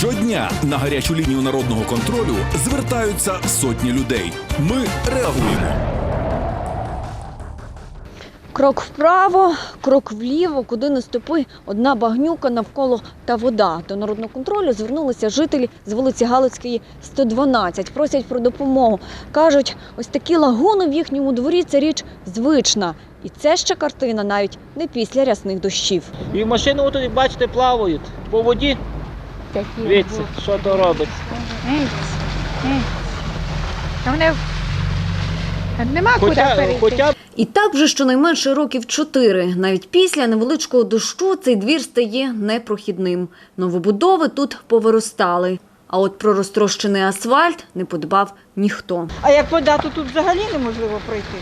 Щодня на гарячу лінію народного контролю звертаються сотні людей. Ми реагуємо. Крок вправо, крок вліво, куди не ступи, одна багнюка навколо та вода. До народного контролю звернулися жителі з вулиці Галицької, 112. Просять про допомогу. Кажуть, ось такі лагуни в їхньому дворі це річ звична. І це ще картина навіть не після рясних дощів. І машини отут, бачите, плавають по воді. Дивіться, що то робиться. Та вони нема куди перейти. хоча І так вже щонайменше років чотири. Навіть після невеличкого дощу цей двір стає непрохідним. Новобудови тут повиростали. А от про розтрощений асфальт не подбав ніхто. А як вода, то тут взагалі неможливо пройти.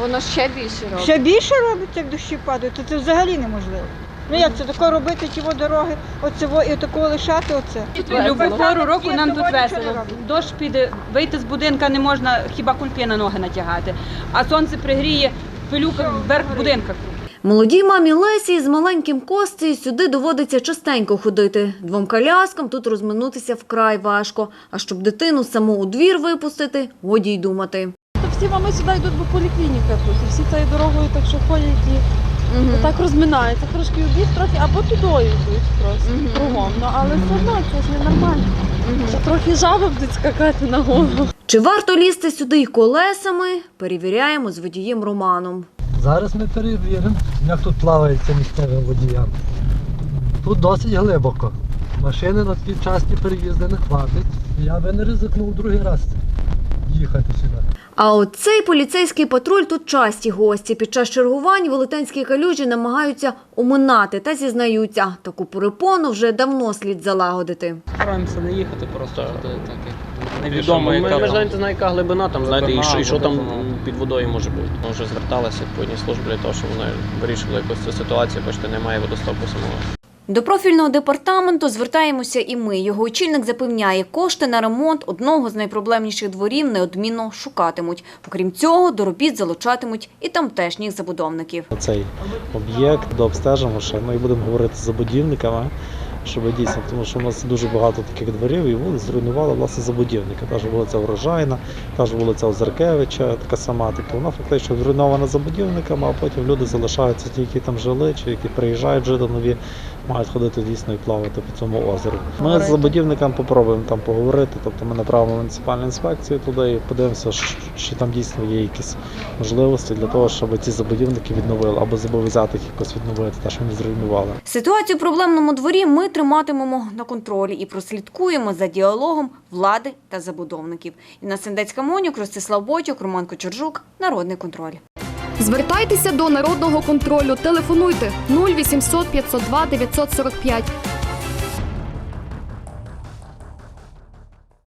Воно ще більше робить. Ще більше робиться, як дощі падають, то це взагалі неможливо. Ну як це таке робити, ті дороги, оце і такого лишати оце. Любу пору року нам тут весело. Дощ піде, вийти з будинка не можна, хіба кульки на ноги натягати. А сонце пригріє, пилюка вверх будинка. Молодій мамі Лесі з маленьким Костею сюди доводиться частенько ходити. Двом коляскам тут розминутися вкрай важко. А щоб дитину саму у двір випустити, годі й думати. Всі мами сюди йдуть, бо поліклініка тут. І всі цією дорогою так що ходять і так розминаються. Трошки обід, трохи, або тудою йдуть просто кругом. Ну але все одно це ж ненормально. Ще трохи жаби будуть скакати на голову. Чи варто лізти сюди й колесами? Перевіряємо з водієм Романом. Зараз ми перевіримо, як тут плавається місцевим водіям. Тут досить глибоко. Машини на такі часті переїзди не хватить. Я би не ризикнув другий раз їхати сюди. А от цей поліцейський патруль тут часті гості. Під час чергувань велетенські калюжі намагаються оминати та зізнаються, таку перепону вже давно слід залагодити. стараємося не їхати просто так як Невідомо, ми, яка ми ж там. навіть не яка глибина там, знаєте, і Глибина, що, і що там під водою може бути. Ми вже зверталися по одній службі для того, щоб вони вирішили якусь цю ситуацію, бачите, немає водостопу самого. До профільного департаменту звертаємося і ми. Його очільник запевняє, кошти на ремонт одного з найпроблемніших дворів неодмінно шукатимуть. Окрім цього, до робіт залучатимуть і тамтешніх забудовників. цей об'єкт, дообстежимо ще. Ми будемо говорити з забудівниками, щоб дійсно, тому що у нас дуже багато таких дворів і вулиць зруйнували власне забудівники. Та ж вулиця Врожайна, та ж вулиця Озеркевича, така сама. Тобто вона фактично зруйнована забудівниками, а потім люди залишаються ті, які там жили, чи які приїжджають жити нові, мають ходити дійсно і плавати по цьому озеру. Ми з забудівниками попробуємо там поговорити, тобто ми направимо муніципальну інспекцію туди і подивимося, чи там дійсно є якісь можливості для того, щоб ці забудівники відновили або зобов'язати їх якось відновити те, що вони зруйнували. Ситуацію в проблемному дворі ми триматимемо на контролі і прослідкуємо за діалогом влади та забудовників. Інна Сендецька Монюк, Ростислав Бойчук, Роман Кочержук. Народний контроль. Звертайтеся до народного контролю. Телефонуйте 0800 502 945